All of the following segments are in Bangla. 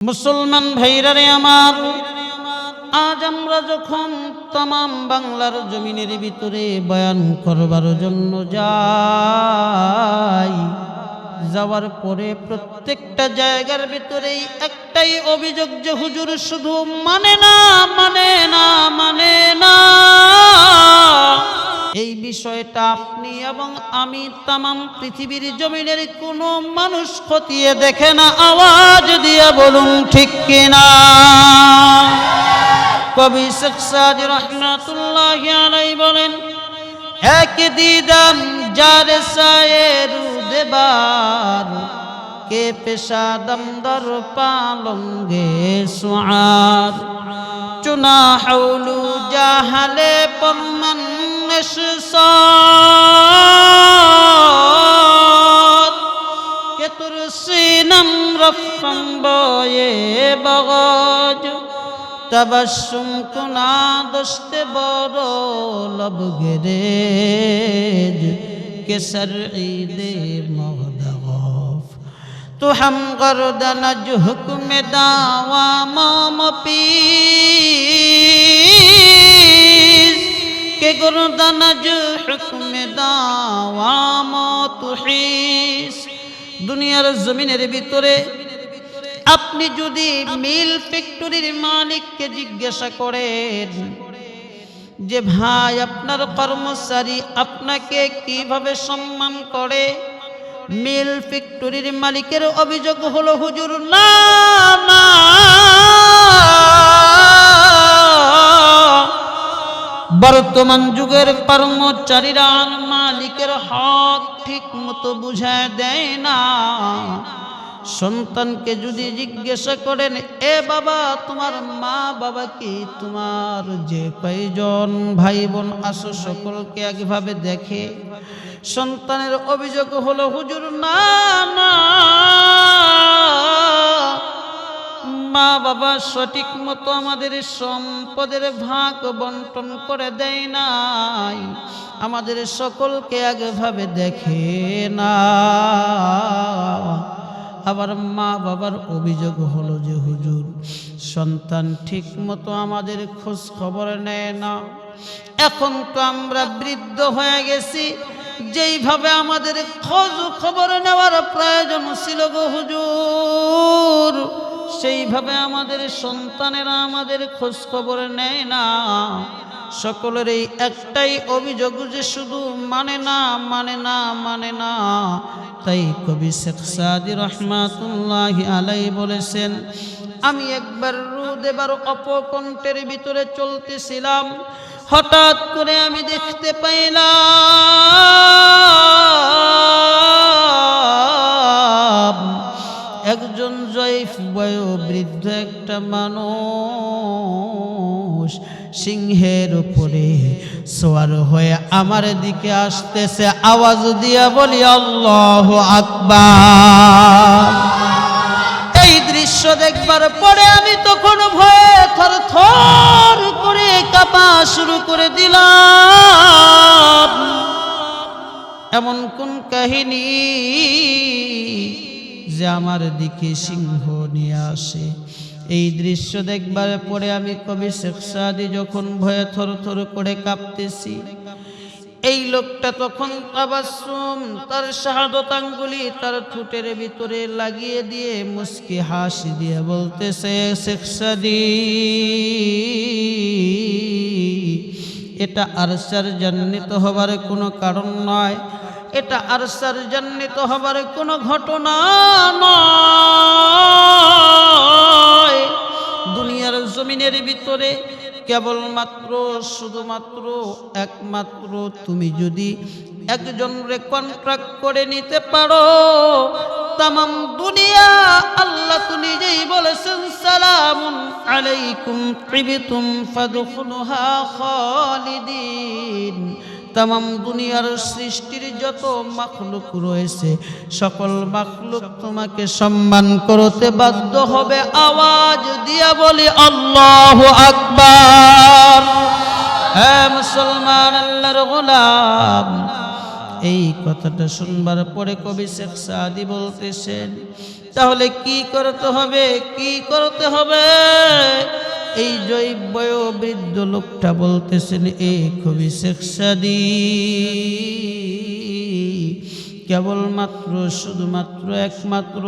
মুসলমান ভাইরারে আমার, আজ আমরা যখন তাম বাংলার জমিনের ভিতরে বয়ান করবার জন্য যাই, যাওয়ার পরে প্রত্যেকটা জায়গার ভিতরেই একটাই অভিযোগ যে হুজুর শুধু মানে না মানে না মানে না। এই বিষয়টা আপনি এবং আমি তামাম পৃথিবীর জমিনের কোনো মানুষ খতিয়ে দেখে না, আওয়াজ দিয়ে বলুন ঠিক কিনা? কবি শেখ সাদি রহমাতুল্লাহ আলাই বলেন, এক দিদাম যার সায়ের দেবার কে পেশা দমদর পালঙ্গে সুআর চুনা হাউলু জাহালে পরমান শেষ কে তোর সিনম রফম বয়ে বগজ। তবসুম কুনা দোস্তে বড় লব গেরেজ। কেসর ঈদে মহদগফ তো হম গরদন জুহকুমে দাওয়া মাম পীর। کہ گردن جو حکم داوا مات حیس দুনিয়ার জমিনের ভিতরে আপনি যদি মিল ফ্যাক্টরির মালিককে জিজ্ঞাসা করেন যে ভাই আপনার কর্মচারী আপনাকে কিভাবে সম্মান করে মিল ফ্যাক্টরির মালিকের অভিযোগ হলো হুজুর না না বর্তমান যুগের কর্মচারীরা মালিকের হক ঠিক মতো বুঝায় দেয় না। সন্তানকে যদি জিজ্ঞাসা করেন, এ বাবা, তোমার মা বাবা কি তোমার যে কয়জন ভাই বোন আসো সকলকে একভাবে দেখে? সন্তানের অভিযোগ হলো, হুজুর, না না। মা বাবা সঠিক মতো আমাদের সম্পদের ভাগ বন্টন করে দেয় নাই, আমাদের সকলকে আগেভাবে দেখে না আবার মা বাবার অভিযোগ হলো যে, হুজুর, সন্তান ঠিক মতো আমাদের খোঁজ খবর নেয় না। এখন তো আমরা বৃদ্ধ হয়ে গেছি, যেইভাবে আমাদের খোঁজ খবর নেওয়ার প্রয়োজন ছিল গো হুজুর। সেইভাবে আমাদের সন্তানেরা আমাদের খোঁজ খবর নেয় না। সকলের এই একটাই অভিযোগ যে শুধু মানে না মানে না মানে না। তাই কবি শেখ সাদি রহমাতুল্লাহ আলাই বলেছেন, আমি একবার রোদ এবার অপকণ্ঠের ভিতরে চলতেছিলাম। হঠাৎ করে আমি দেখতে পাইলাম বয় বৃদ্ধ একটা মানুষ সিংহের উপরে সোয়ার হয়ে আমার দিকে আসতেছে আওয়াজ দিয়া বলি, আল্লাহ আকবার। এই দৃশ্য দেখবার পরে আমি তখন ভয়ে থর থর করে কাঁপা শুরু করে দিলাম। এমন কোন কাহিনী যে আমার দিকে সিংহ নিয়ে আসে। এই দৃশ্য দেখবার পরে আমি কবি শেখ সাদি যখন ভয়ে থর থর করে কাঁপতেছি। এই লোকটা তখন তাবাসুম তার শাহাদতাঙ্গুলি তার ঠোঁটের ভিতরে লাগিয়ে দিয়ে মুস্কি হাসি দিয়ে বলতেছে, শেখ সাদি, এটা আরসার জান্নিত হবার কোনো কারণ নয়। এটা আরসার জান্নিত হবার কোনো ঘটনা নয় দুনিয়ার জমিনের ভিতরে কেবলমাত্র, শুধুমাত্র, একমাত্র তুমি যদি একজনরে কন্ট্রাক্ট করে নিতে পারো, তামাম দুনিয়া আল্লাহ তো নিজেই বলেছেন, সালামুন আলাইকুম ত্রিবিতুম ফাদখুলুহা খালিদিন। তামাম দুনিয়ার সৃষ্টির যত মাখলুক রয়েছে, সকল মাখলুক তোমাকে সম্মান করতে বাধ্য হবে। আওয়াজ দিয়া বলি, আল্লাহ আকবার। হ্যাঁ মুসলমান, আল্লাহর গোলাম। এই কথাটা শুনবার পরে কবি শেখ সাদি বলতেছেন, তাহলে কি করতে হবে? কি করতে হবে? এই জৈব বৃদ্ধ লোকটা বলতেছেন, এ খুবই শেখ সাদি কেবলমাত্র, শুধুমাত্র একমাত্র,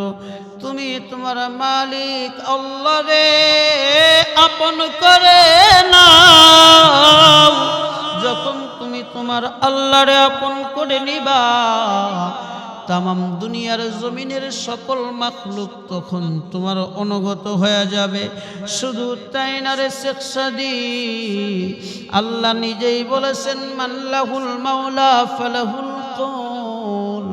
তুমি তোমার মালিক আল্লাহ রে, আপন করে নাও। যখন তুমি তোমার আল্লাহরে আপন করে নিবা তামাম দুনিয়ার জমিনের সকল মাখলুক তখন তোমার অনুগত হয়ে যাবে। শুধু তাই না রে শেখসাদি আল্লাহ নিজেই বলেছেন মাল্লাহুল মাওলা ফালাহুল কৌল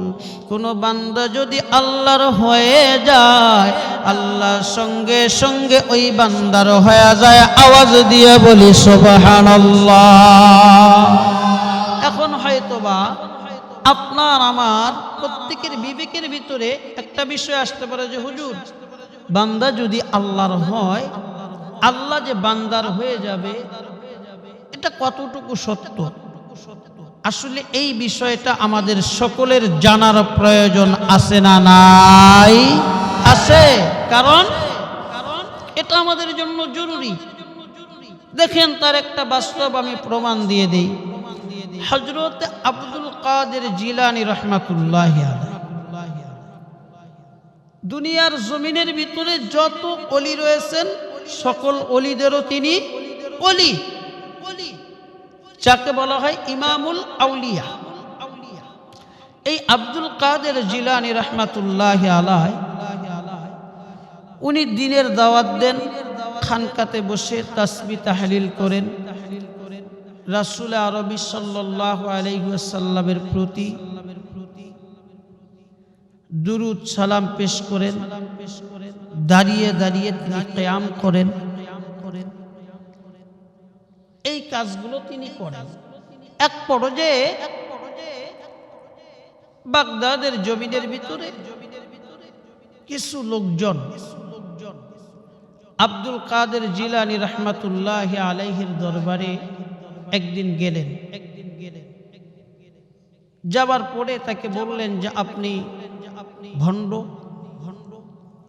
কোন বান্দা যদি আল্লাহর হয়ে যায় আল্লাহর সঙ্গে সঙ্গে ওই বান্দার হয়ে যায়। আওয়াজ দিয়ে বলি, সুবহানাল্লাহ। এখন হয়তোবা আপনার, আমার প্রত্যেকের বিবেকের ভিতরে একটা বিষয় আসতে পারে যে, হুজুর, বান্দা যদি আল্লাহর হয়, আল্লাহ যে বান্দার হয়ে যাবে, এটা কতটুকু সত্য? আসলে এই বিষয়টা আমাদের সকলের জানার প্রয়োজন আছে না নাই? আছে। কারণ কারণ এটা আমাদের জন্য জরুরি। দেখেন তার একটা বাস্তব আমি প্রমাণ দিয়ে দিই। হজরত আব্দুল কাদের জিলানি রহমাতুল্লাহ দুনিয়ার জমিনের ভিতরে যত অলি রয়েছেন, সকল অলিদেরও তিনি অলি। যাকে বলা হয় ইমামুল আউলিয়া। এই আব্দুল কাদের জিলানি রহমাতুল্লাহ আলাই উনি দিনের দাওয়াত দেন, খানকাতে বসে তাসবি তাহলিল করেন। রাসুল আরবি সাল্লাহ আলাইসাল্লামের প্রতি দুরুদ সালাম পেশ করেন, দাঁড়িয়ে দাঁড়িয়ে তিনি কেয়াম করেন। এই কাজগুলো তিনি করেন। এক পর্যায়ে বাগদাদের জমিনের ভিতরে কিছু লোকজন, আব্দুল কাদের জিলানি রহমাতুল্লাহ আলাইহির দরবারে একদিন গেলেন। একদিন গেলেন যাবার পরে তাকে বললেন যে, আপনি ভণ্ড ভণ্ড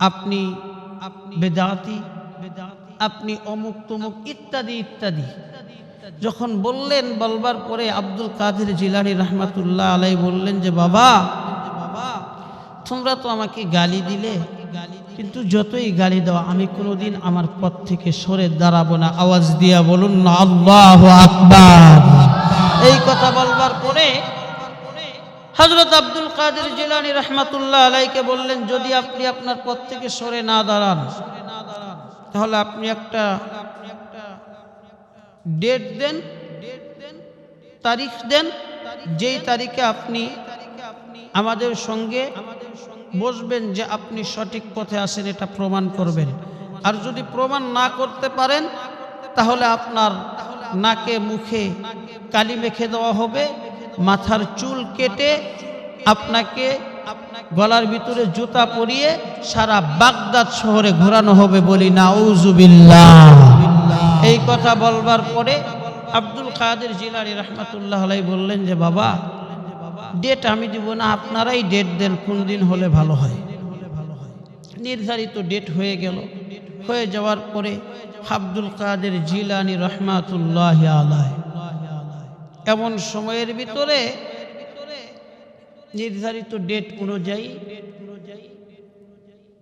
আপনি আপনি বেদাতি, আপনি অমুক তমুক ইত্যাদি ইত্যাদি। যখন বললেন, বলবার পরে আব্দুল কাদের জিলানি রহমাতুল্লাহ আলাই বললেন যে বাবা বাবা, তোমরা তো আমাকে গালি দিলে কিন্তু যতই গালি দেওয়া আমি কোনোদিন আমার পথ থেকে সরে দাঁড়াবো না। আওয়াজ দিয়া বলুন না আল্লাহ এই কথা বলবার পরে হজরত আব্দুল কাদের জিলানি রহমাতুল্লাহ আলাইকে বললেন, যদি আপনি আপনার পথ থেকে সরে না দাঁড়ান, তাহলে আপনি একটা ডেট দেন, তারিখ দেন, যেই তারিখে আপনি আমাদের সঙ্গে বসবেন যে আপনি সঠিক পথে আসেন, এটা প্রমাণ করবেন। আর যদি প্রমাণ না করতে পারেন, তাহলে আপনার নাকে, মুখে কালি মেখে দেওয়া হবে, মাথার চুল কেটে আপনাকে গলার ভিতরে জুতা পরিয়ে সারা বাগদাদ শহরে ঘোরানো হবে বলি নাউজুবিল্লাহ। এই কথা বলবার পরে আব্দুল কাদের জিলানি রহমাতুল্লাহ বললেন যে, বাবা ডেট আমি দিব না, আপনারাই ডেট দেন, কোন দিন হলে ভালো হয়। নির্ধারিত ডেট হয়ে গেল। হয়ে যাওয়ার পরে আব্দুল কাদের জিলানি রহমাতুল্লাহ আলাই এমন সময়ের ভিতরে নির্ধারিত ডেট অনুযায়ী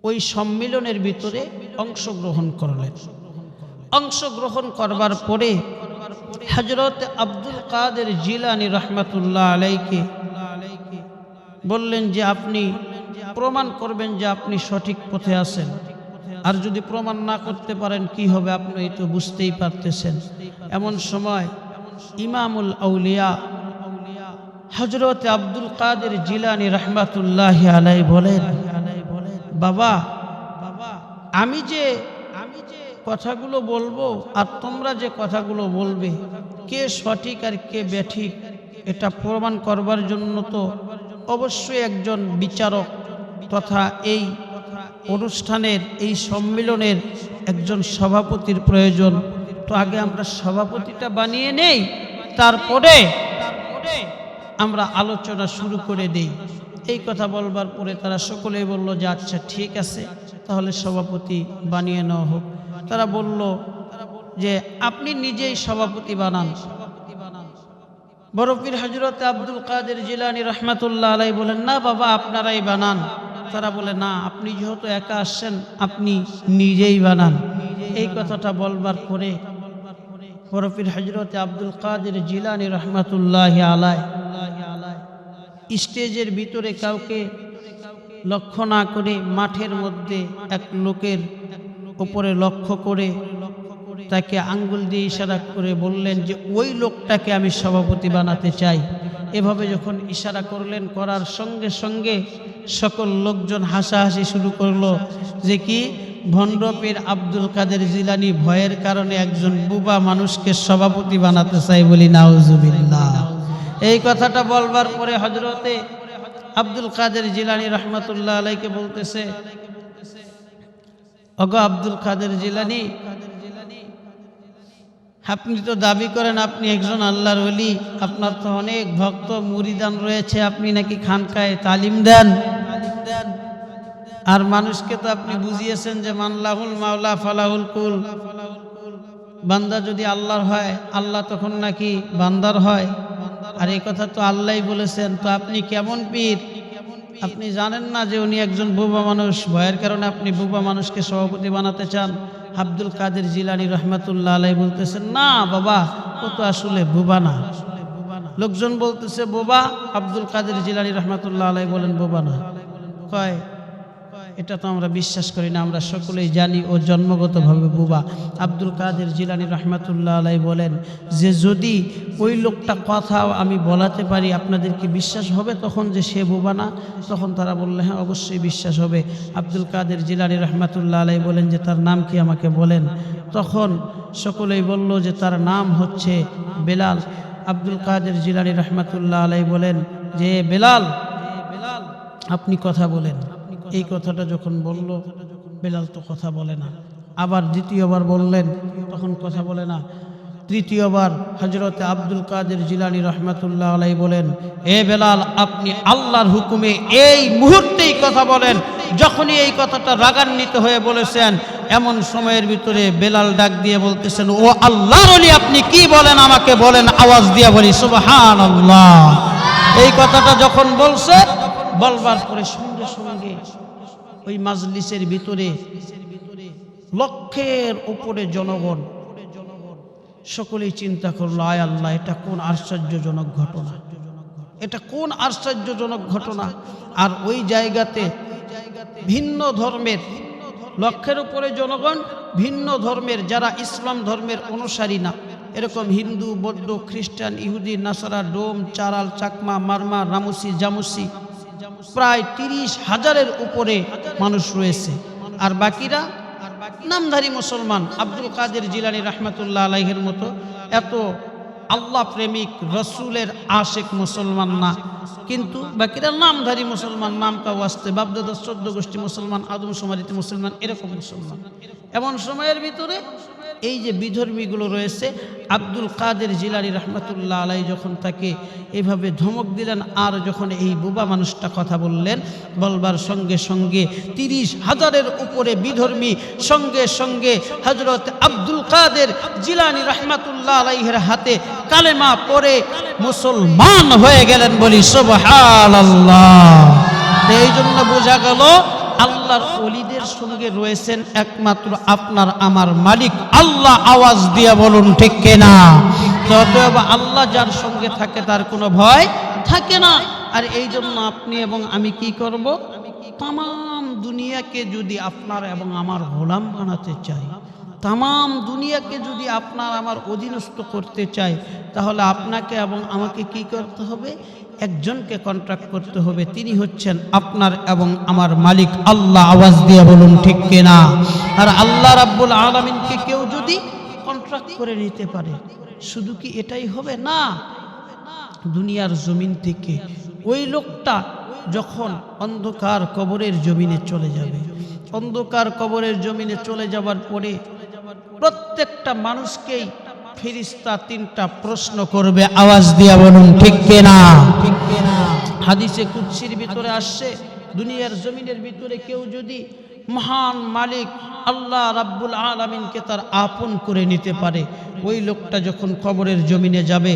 ওই সম্মিলনের ভিতরে অংশগ্রহণ করলেন। অংশগ্রহণ করবার পরে হজরত আব্দুল কাদের জিলানি রহমতুল্লাহ আলাইকে বললেন যে আপনি প্রমাণ করবেন যে আপনি সঠিক পথে আছেন। আর যদি প্রমাণ না করতে পারেন, কি হবে আপনি তো বুঝতেই পারতেছেন। এমন সময় ইমামুল আউলিয়া হজরত আব্দুল কাদের জিলানি রহমাতুল্লাহ আলাই বলেন, বাবা বাবা আমি যে আমি যে কথাগুলো বলব আর তোমরা যে কথাগুলো বলবে, কে সঠিক আর কে ব্যাঠিক এটা প্রমাণ করবার জন্য তো অবশ্যই একজন বিচারক তথা এই অনুষ্ঠানের, এই সম্মেলনের একজন সভাপতির প্রয়োজন। তো আগে আমরা সভাপতিটা বানিয়ে নেই, তারপরে আমরা আলোচনা শুরু করে দেই। এই কথা বলবার পরে তারা সকলেই বলল যে আচ্ছা ঠিক আছে, তাহলে সভাপতি বানিয়ে নেওয়া হোক। তারা বলল যে, আপনি নিজেই সভাপতি বানান। বরফির হজরত আব্দুল কাদের জিলানি রহমাতুল্লাহ আলাই বলেন, না বাবা, আপনারাই বানান। তারা বলে, না, আপনি যেহেতু একা আসছেন, আপনি নিজেই বানান। এই কথাটা বলবার পরে বরফির হজরত আব্দুল কাদের জিলানি রহমাতুল্লাহ আলাই স্টেজের ভিতরে কাউকে লক্ষ্য না করে মাঠের মধ্যে এক লোকের উপরে লক্ষ্য করে তাকে আঙ্গুল দিয়ে ইশারা করে বললেন যে, ওই লোকটাকে আমি সভাপতি বানাতে চাই। এভাবে যখন ইশারা করলেন, করার সঙ্গে সঙ্গে সকল লোকজন হাসাহাসি শুরু করল যে কি ভণ্ডপীর আব্দুল কাদের জিলানি ভয়ের কারণে একজন বুবা মানুষকে সভাপতি বানাতে চাই বলি নাউজুবিল্লাহ। এই কথাটা বলবার পরে হজরতে আব্দুল কাদের জিলানি রহমতুল্লাহ আলাইকে বলতেছে অগ আব্দুল কাদের জিলানি আপনি তো দাবি করেন আপনি একজন আল্লাহর অলি আপনার তো অনেক ভক্ত, মুরিদান রয়েছে। আপনি নাকি খানকায় তালিম দেন? আর মানুষকে তো আপনি বুঝিয়েছেন যে মানলাহুল মাওলা ফালাহুল কুল। বান্দা যদি আল্লাহর হয়, আল্লাহ তখন নাকি বান্দার হয়। আর এই কথা তো আল্লাহই বলেছেন। তো আপনি কেমন পীর? আপনি জানেন না যে উনি একজন বুবা মানুষ। ভয়ের কারণে আপনি বুবা মানুষকে সভাপতি বানাতে চান। আব্দুল কাদের জিলানি রহমাতুল্লাহ আলাই বলতেছে, না বাবা, ও তো আসলে বোবানা লোকজন বলতেছে, বোবা? আব্দুল কাদের জিলানি রহমাতুল্লাহ আলাই বলেন বোবানা কয় এটা তো আমরা বিশ্বাস করি না, আমরা সকলেই জানি ও জন্মগতভাবে বুবা। আব্দুল কাদের জিলানি রহমাতুল্লাহ আলাই বলেন, যে যদি ওই লোকটা কথা আমি বলাতে পারি, আপনাদের কি বিশ্বাস হবে তখন যে সে বুবা না? তখন তারা বললে হ্যাঁ অবশ্যই বিশ্বাস হবে। আব্দুল কাদের জিলানি রহমাতুল্লাহ আলাই বলেন যে, তার নাম কি আমাকে বলেন? তখন সকলেই বলল যে, তার নাম হচ্ছে বেলাল। আব্দুল কাদের জিলানি রহমাতুল্লাহ আলাই বলেন যে বেলাল বেলাল, আপনি কথা বলেন। এই কথাটা যখন বলল, বেলাল তো কথা বলে না। আবার দ্বিতীয়বার বললেন, তখন কথা বলে না। তৃতীয়বার হজরতে আব্দুল কাদের জিলানি রহমাতুল্লাহ আলাই বলেন, এ বেলাল, আপনি আল্লাহর হুকুমে এই মুহূর্তেই কথা বলেন। যখনই এই কথাটা রাগান্বিত হয়ে বলেছেন, এমন সময়ের ভিতরে বেলাল ডাক দিয়ে বলতেছেন, ও আল্লাহর অলি আপনি কি বলেন? আমাকে বলেন, আওয়াজ দিয়ে বলি সুবহান এই কথাটা যখন বলছে বলবার পরে সঙ্গে সঙ্গে ওই মাজলিসের ভিতরে লক্ষের উপরে জনগণ, সকলেই চিন্তা করল, আয় আল্লাহ, এটা কোন আশ্চর্যজনক ঘটনা? এটা কোন আশ্চর্যজনক ঘটনা? আর ওই জায়গাতে ভিন্ন ধর্মের লক্ষের উপরে জনগণ, ভিন্ন ধর্মের, যারা ইসলাম ধর্মের অনুসারী না, এরকম হিন্দু, বৌদ্ধ, খ্রিস্টান, ইহুদি, নাসারা, ডোম, চারাল, চাকমা, মারমা, রামুসি, জামুসি প্রায় তিরিশ হাজারের উপরে মানুষ রয়েছে। আর বাকিরা নামধারী মুসলমান আব্দুল কাদের জিলানি রহমতুল্লাহ আলাইহের মতো এত আল্লাহ প্রেমিক, রসুলের আশেক মুসলমান না। কিন্তু বাকিরা নামধারী মুসলমান, নাম কাউ আসতে, বাপদাদা চোদ্দ গোষ্ঠী মুসলমান, আদম সমারিত মুসলমান, এরকম মুসলমান। এমন সময়ের ভিতরে এই যে বিধর্মীগুলো রয়েছে, আব্দুল কাদের জিলানি রহমতুল্লাহ আলাই যখন তাকে এভাবে ধমক দিলেন, আর যখন এই বোবা মানুষটা কথা বললেন, বলবার সঙ্গে সঙ্গে তিরিশ হাজারের উপরে বিধর্মী সঙ্গে সঙ্গে হজরত আব্দুল কাদের জিলানি রহমতুল্লাহ আলাইহের হাতে কালেমা পরে মুসলমান হয়ে গেলেন বলি সুবহান এই জন্য বোঝা গেল, আল্লাহর অলিদের সঙ্গে রয়েছেন একমাত্র আপনার, আমার মালিক। আল্লাহ আওয়াজ দিয়ে বলুন, ঠিক কেনা? অতএব আল্লাহ যার সঙ্গে থাকে তার কোনো ভয় থাকে না। আর এই জন্য আপনি এবং আমি কি করব? তাম দুনিয়াকে যদি আপনার এবং আমার গোলাম বানাতে চাই তাম দুনিয়াকে যদি আপনার আমার অধীনস্থ করতে চাই তাহলে আপনাকে এবং আমাকে কি করতে হবে? একজনকে কন্ট্রাক্ট করতে হবে। তিনি হচ্ছেন আপনার এবং আমার মালিক। আল্লাহ আওয়াজ দিয়ে বলুন, ঠিক কিনা? আর আল্লাহ রাব্বুল আলমিনকে কেউ যদি কন্ট্রাক্ট করে নিতে পারে, শুধু কি এটাই হবে? না। দুনিয়ার জমিন থেকে ওই লোকটা যখন অন্ধকার কবরের জমিনে চলে যাবে, অন্ধকার কবরের জমিনে চলে যাবার পরে প্রত্যেকটা মানুষকেই ফিরিস্তা তিনটা প্রশ্ন করবে, আওয়াজ দিয়া বলুন, ঠিক না হাদিসে কুৎসির ভিতরে আসছে, দুনিয়ার জমিনের ভিতরে কেউ যদি মহান মালিক আল্লাহ রাব্বুল আলমিনকে তার আপন করে নিতে পারে, ওই লোকটা যখন কবরের জমিনে যাবে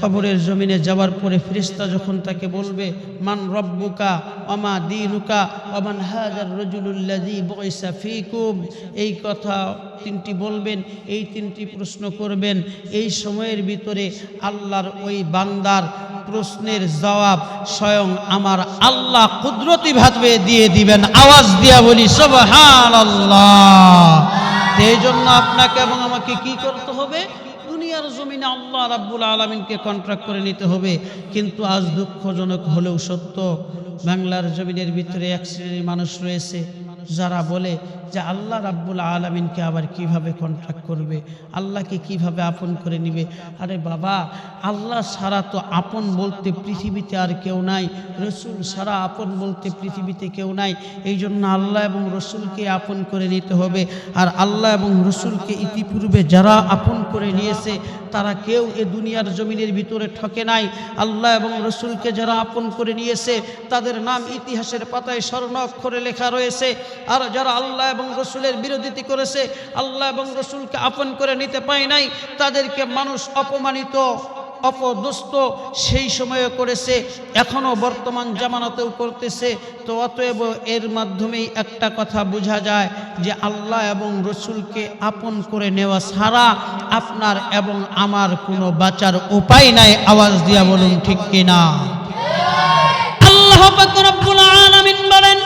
খবরের জমিনে যাওয়ার পরে ফিরিস্তা যখন তাকে বলবে, মান রব্বুকা অমা দিনুকা অমান হাজার রজুলুল্লাজি বয়সা ফিকুম, এই কথা তিনটি বলবেন, এই তিনটি প্রশ্ন করবেন। এই সময়ের ভিতরে আল্লাহর ওই বান্দার প্রশ্নের জবাব স্বয়ং আমার আল্লাহ কুদরতি ভাবে দিয়ে দিবেন। আওয়াজ দিয়া বলি সবহান আল্লাহ এই জন্য আপনাকে এবং আমাকে কি করতে হবে? দুনিয়ার জমিনে আল্লাহ রাব্বুল আলমিনকে কন্ট্রাক্ট করে নিতে হবে। কিন্তু আজ দুঃখজনক হলেও সত্য, বাংলার জমিনের ভিতরে এক শ্রেণির মানুষ রয়েছে। যারা বলে যে আল্লাহ রাব্বুল আলমিনকে আবার কীভাবে কন্ট্রাক্ট করবে? আল্লাহকে কীভাবে আপন করে নিবে? আরে বাবা, আল্লাহ সারা তো আপন বলতে পৃথিবীতে আর কেউ নাই, রসুল সারা আপন বলতে পৃথিবীতে কেউ নাই। এই জন্য আল্লাহ এবং রসুলকে আপন করে নিতে হবে। আর আল্লাহ এবং রসুলকে ইতিপূর্বে যারা আপন করে নিয়েছে তারা কেউ এ দুনিয়ার জমিনের ভিতরে ঠকে নাই। আল্লাহ এবং রসুলকে যারা আপন করে নিয়েছে, তাদের নাম ইতিহাসের পাতায় স্বর্ণ অক্ষরে লেখা রয়েছে। আর যারা আল্লাহ এবং রসুলের বিরোধিতা করেছে, আল্লাহ এবং রসুলকে আপন করে নিতে পায় নাই, তাদেরকে মানুষ অপমানিত অপদস্ত সেই সময়ে করেছে এখনও বর্তমান জামানাতেও করতেছে। তো অতএব এর মাধ্যমেই একটা কথা বোঝা যায় যে আল্লাহ এবং রসুলকে আপন করে নেওয়া ছাড়া আপনার এবং আমার কোনো বাঁচার উপায় নাই। আওয়াজ দিয়া বলুন, ঠিক কিনা? আল্লাহ বলেন,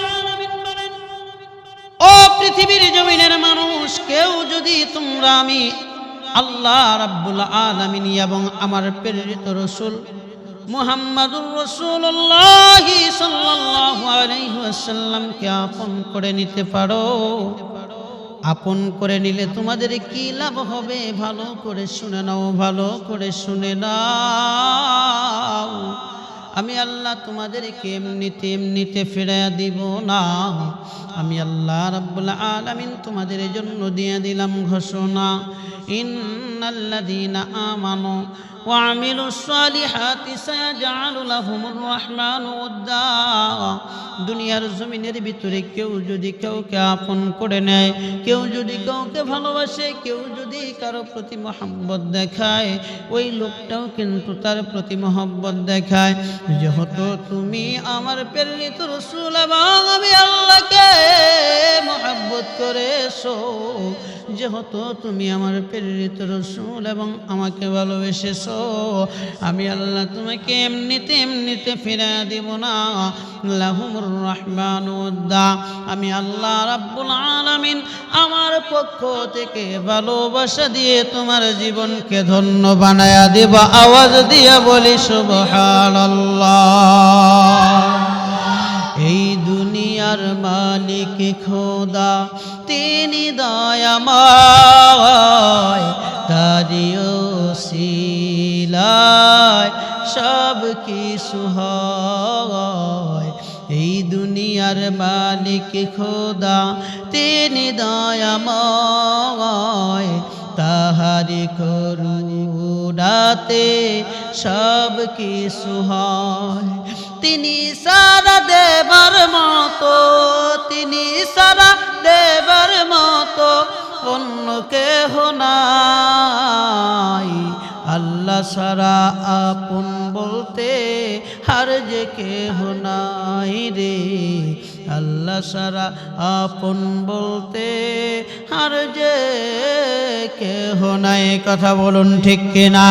ও পৃথিবীর জমিনের মানুষ, কেউ যদি তোমরা আমি আল্লাহ রাব্বুল আলামিন এবং আমার প্রেরিত রসুল মুহাম্মাদুর রসুল্লাহ সাল্লাল্লাহু আলাইহি ওয়াসাল্লামকে আপন করে নিতে পারো। আপন করে নিলে তোমাদের কি লাভ হবে? ভালো করে শুনে নাও, ভালো করে শুনে নাও। আমি আল্লাহ তোমাদেরকে এমনিতে এমনিতে ফিরাইয়া দিব না আমি আল্লাহ রাব্বুল আলামিন তোমাদের জন্য দিয়ে দিলাম ঘোষণা ইন্নাল্লাযীনা আমানু وعملوا الصالحات سيجعل لهم الرحمن ودا দুনিয়ার জমিনের ভিতরে কেউ যদি কাউকে আপন করে নেয় কেউ যদি কাউকে ভালোবাসে কেউ যদি কারো প্রতি মহব্বত দেখায় ওই লোকটাও কিন্তু তার প্রতি মহব্বত দেখায় যেহেতু তুমি আমার প্রেরিত রসুল এবং আমি আল্লাহকে মহব্বত করেছ যেহেতু তুমি আমার প্রেরিত রসুল এবং আমাকে ভালোবেসেছ, আমি আল্লাহ তোমাকে এমনিতে এমনিতে ফিরে দিব না। লাহুমুর রহমান উদ্দা, আমি আল্লাহ রাব্বুল আলামিন আমার পক্ষ থেকে ভালোবাসা দিয়ে তোমার জীবনকে ধন্য বানায়া দেব। আওয়াজ দিয়ে বলি, সুবহানাল্লাহ। এই দুনিয়ার মালিক খোদা, তিনি দয়াময় তারিও শিলায় সব কিছু হয়। এই দুনিয়ার মালিক খোদা, তিনি দয়াময়, তাহারি করুণাতে সব কিছু হয়। তিনি সারা দেবার মতো, তিনি সারা দেবার মতো, অন্য কেহ নাই। আল্লাহ সারা আপন বলতে হার যে কেহ নাই রে। আল্লাহ সারা আপন বলতে আর যে কেহ নাই কথা বলুন ঠিক কিনা?